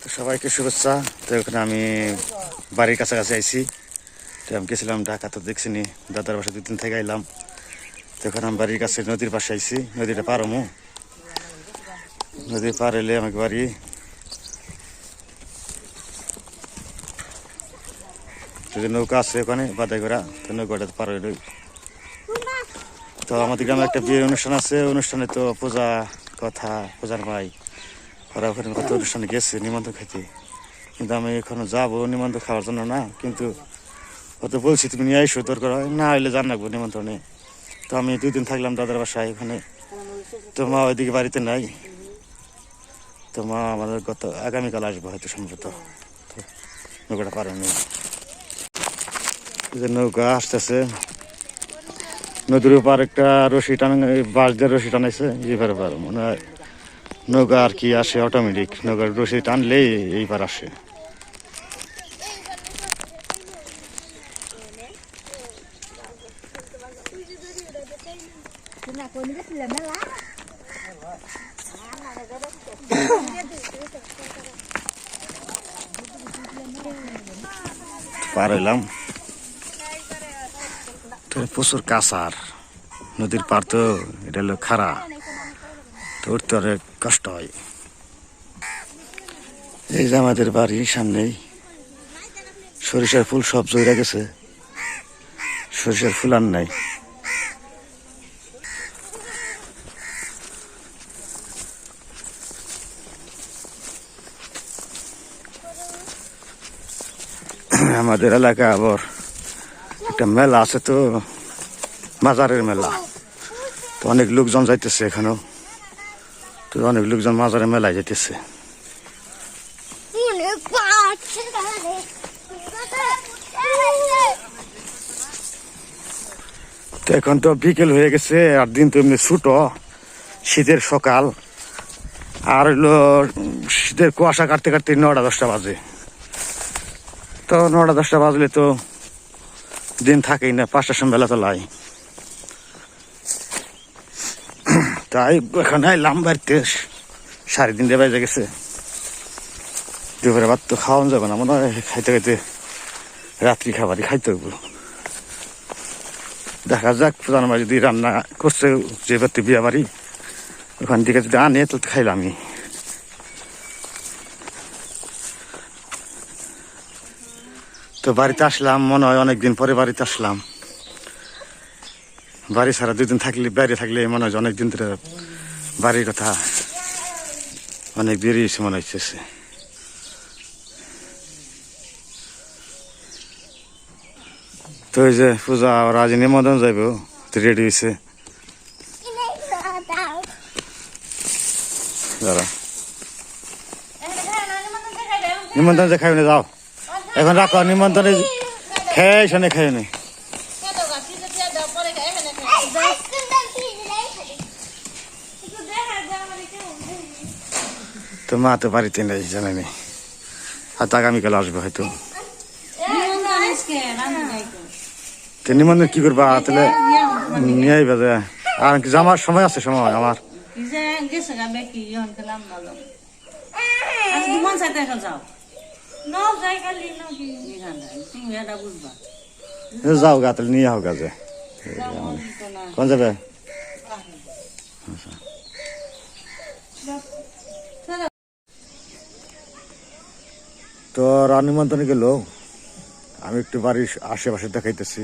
তো সবাইকে শুভেচ্ছা। তো এখানে আমি বাড়ির কাছাকাছি আইছি। তো আমি গেছিলাম ঢাকা, তো দেখছি নি দাদার বাসা দুদিন থেকে আইলাম। তো এখন আমি বাড়ির কাছে নদীর পাশে আইছি। নদীটা পার হমু। নদী পার এলে আমাকে বাড়ি যদি নৌকা আছে ওখানে বাদাই করা তো নৌকাটা পার হইল তো আমাদের গ্রামে একটা বিয়ের অনুষ্ঠান আছে। অনুষ্ঠানে তো পূজা কথা, পূজার ভাই ওরা ওখানে কত অনুষ্ঠানে গেছে, নিমন্ত্রণ খেতে কিন্তু আমি এখনও যাব নিমন্ত্রণ খাওয়ার জন্য না, কিন্তু কত বলছি, তুমি নিয়ে আইসো, দরকার হয় না হইলে জান রাখব নিমন্ত্রণে। তো আমি দুই দিন থাকলাম দাদার বাসায় ওখানে। তো মা ওইদিকে বাড়িতে নাই। তো মা আমাদের গত, আগামীকাল আসব হয়তো সম্ভবত। নৌকাটা পারেনি যে নৌকা আসতেছে। নদীর উপর একটা রশি টান, বাঁশ দিয়ে রশি টানাইছে, এইবার পার মনে হয়। নৌকা আর কি আসে অটোমেটিক নৌকার রশি টানলেই এইবার আসে. পার হইলাম প্রচুর কাঁচার নদীর পার তো, এটা হলো খাড়া তো উঠতে অনেক কষ্ট হয়। এই যে আমাদের বাড়ির সামনেই সরিষার ফুল সব জইরা গেছে। সরিষার ফুল আর নাই। আমাদের এলাকা আবার একটা মেলা আছে তো, মাজারের মেলা। তো অনেক লোকজন যাইতেছে এখানেও। তো অনেক লোকজন মাজারের মেলায় dale. তো এখন তো বিকেল হয়ে গেছে আর দিন তো এমনি ছুটো। শীতের সকাল। আর হইল শীতের কুয়াশা কাটতে কাটতে নটা দশটা বাজে। তো নটা দশটা বাজলে তো দিন থাকেই না পাঁচটার সময় বেলা তো লাই। তাই এখানে আইলাম বাড়িতে। সাড়ে তিনটে বেজে গেছে। দুপুরে ভাত তো খাওয়ানো যাবে না, মনে হয় খাইতে খাইতে রাত্রি খাবারই খাইতে হইব। দেখা যাক, প্রধান যদি রান্না করছে, যে বাড়িতে বিয়ে বাড়ি, ওখান থেকে যদি আনে তো খাইলামই। তো বাড়িতে আসলাম, মনে হয় অনেকদিন পরে বাড়িতে আসলাম। বাড়ি ছাড়া দুদিন থাকলে বাইরে থাকলে মনে হয় যে অনেকদিন ধরে বাড়ির কথা অনেক বেরিয়েছে মনে হচ্ছে তো এই যে পূজা ওরা আজ নিমন্ত্রণ যাইব রেডি হয়েছে দাঁড়া। নিমন্ত্রণ যে খাই যাও। এখন রাখো নিমন্ত্রণে খেয়ে শোনে খাই নি তো মা তো বাড়িতে নেই জানে নেই হয়তো আগামীকাল আসবে হয়তো। তো নিমন্ত্রণ কি করবা? তাহলে নিয়ে আইবা যে। আর যাওয়ার সময় আছে সময় আমার? যাও গা তাহলে নিয়ে হোক যে। কোন যাবে? তো রান নিমন্ত্রণে গেল। আমি একটু বাড়ির আশেপাশে দেখাইতেছি।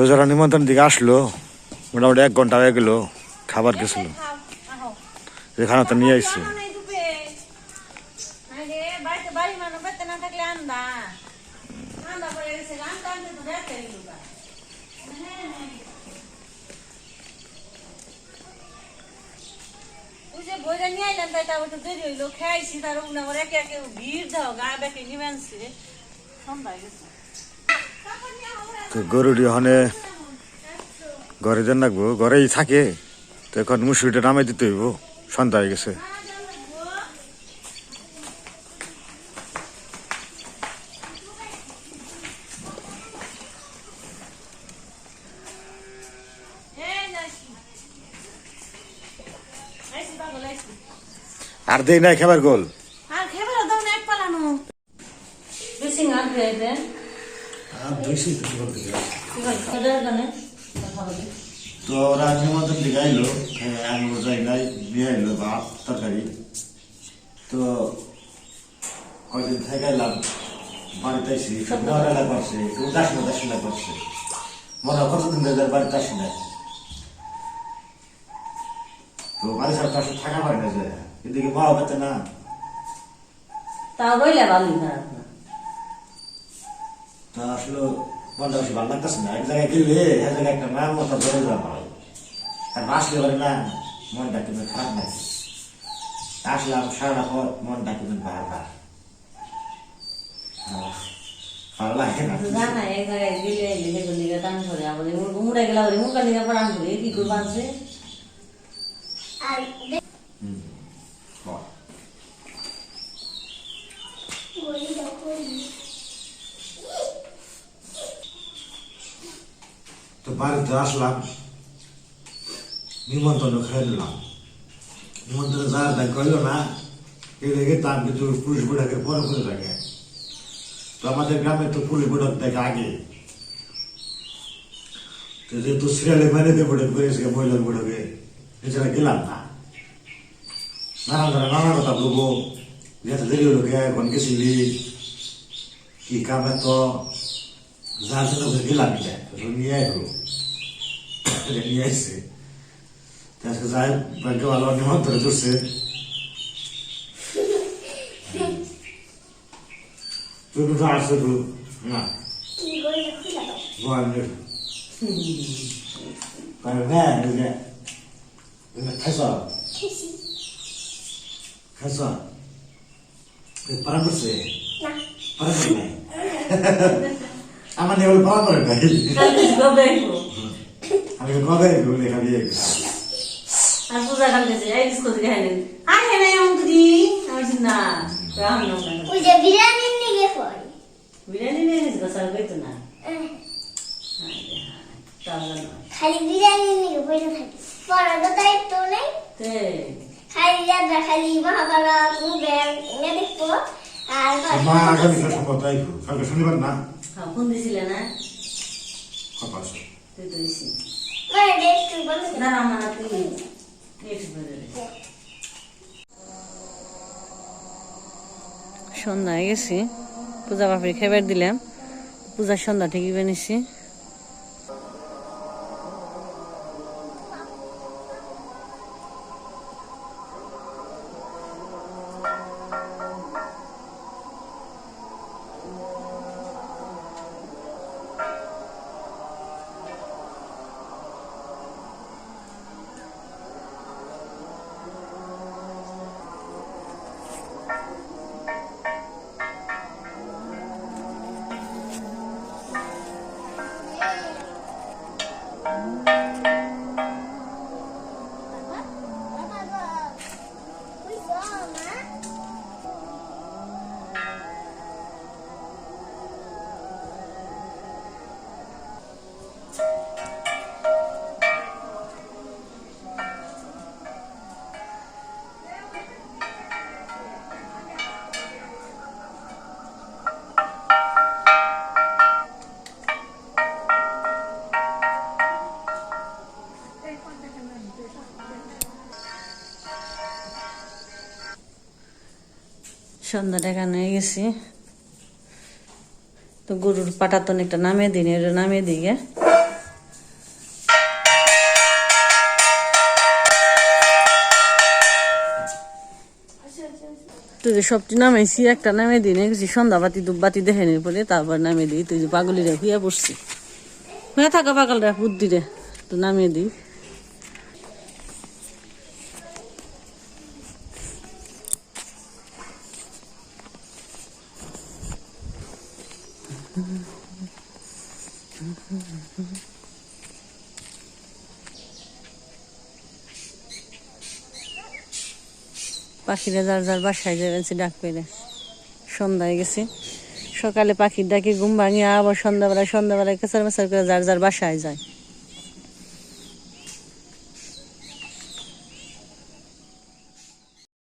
তো যারা নিমন্ত্রণ দিকে আসলো, মোটামুটি এক ঘণ্টা হয়ে গেল, খাবার গেছিল। এখানে তো নিয়ে আসছে বইটা নিয়ে তার উপরে একে একে ভিড় দাও গা বেঁকে নিবে আনছি সন্ধ্যা গেছে তো গরুটি ওখানে ঘরে দেন রাখব, ঘরেই থাকে তো এখন মুসুরিটা নামে দিতে হইব, সন্ধ্যা হয়ে গেছে। আর দেই নাই খেবার গোল আর খেবার দাও না এক পালানো বেশি আর খেয়ে দে কি করে খাবার গানে কথা তো ওরা নিমন্ত্রণ দিকে আইলো আমি যাই নাই বিয়ে আইলো ভাত তরকারি। তো কয়দিন থেকে এলাম বাড়িতে আইসি নেওয়ার করছে কেউ দাস না দাস না করছে। মনে হয় কতদিন ধরে বাড়িতে আসি না। তো বাড়ি ছাড়া তো আসলে থাকা পারে না যে এদিকে মা পেতে না। তাও রইলে ভালোই খারাপ না তা আসলে মনটা বেশি ভালো লাগতেছে না। এক জায়গায় গেলে এক জায়গায় একটা নাম মতো ধরে দেওয়া হয়। আর আসলে পারে না মনটা কিন্তু খারাপ নাই আসলাম সারা পর মনটা কিন্তু বারবার। ভালো লাগে না? জানা এক জায়গায় গেলে লেগে লিগে টান ধরে। আবার মুড়ে গেলে মুখা লিগে প্রাণ ধরে। কি করব আছে আর বল। বলি যখন তো বাড়িতে আসলাম। নিমন্ত্রণ খেয়ে নিলাম নিমন্ত্রণ যার তাই কইল না, এই রেগে তার কিন্তু পুলিশ বোর্ডাকে পরে করে থাকে তো আমাদের গ্রামে তো পুলিশ বোর্ডার দেখে আগে। তো যেহেতু সিরিয়ালে মেরে দিয়ে বোর্ডে করেছে মহিলার বোর্ডকে, এছাড়া গেলাম না। নানান ধরনের নানা কথা বলব। যেহেতু দেরি হলো গে এখন গেছিলি। কি কামে তো? যার জন্য গেলাম নিয়ে আইলো এটা নিয়ে আসছে আজকে যাই ভাগ্য ভালো নিমন্ত্রণ করছে তুমি তো আসছো তো না আমার নাই কালকে কবে আইবো? আমি কবে বলে খাবি আর পূজা যে এই স্কুল থেকে হাইলেন আই হে নাই অঙ্কুরি আমি বলছি, না রাম না ওই যে বিরিয়ানি নিয়ে পড় বিরিয়ানি নিয়ে নিস গোসাল কইতো না। খালি বিরিয়ানি নিয়ে পড়ে থাকি। পড়ার তো দায়িত্ব নেই। তে। খালি যাত্রা খালি মহাভারত মুভেন এনে দেখব। আর মা আগামী সম্ভব তাই কালকে শনিবার না? হ্যাঁ ফোন দিছিলে না? কপাস তুই তো না। না না তুই নেট করে দে। সন্ধ্যা হয়ে গেছি পূজা বাপড়ি খেবার দিলাম। পূজার সন্ধ্যা ঠিকই বানিয়েছি সন্ধ্যাটা এখানে হয়ে গেছি। তো গরুর পাটা তো একটা নামিয়ে দিন এটা নামিয়ে দিই গে। তুই সবটি নামাইছি, একটা নামে দিই গেছি, সন্ধ্যা বাতি দুবাতি দেখে নিয়ে পরে তারপর নামিয়ে দিই। তুই যে পাগলিরে হুইয়া পড়ছি। হয়ে, থাকা পাগলরা, বুদ্ধি রে। তো নামিয়ে দিই। পাখিরা যার যার বাসায় যাবেন ডাক পেলে সন্ধ্যায় গেছি। সকালে পাখির ডাকে ঘুম ভাঙিয়ে আবার সন্ধ্যাবেলায় সন্ধ্যাবেলায় কেসার মেসার করে যার যার বাসায় যায়।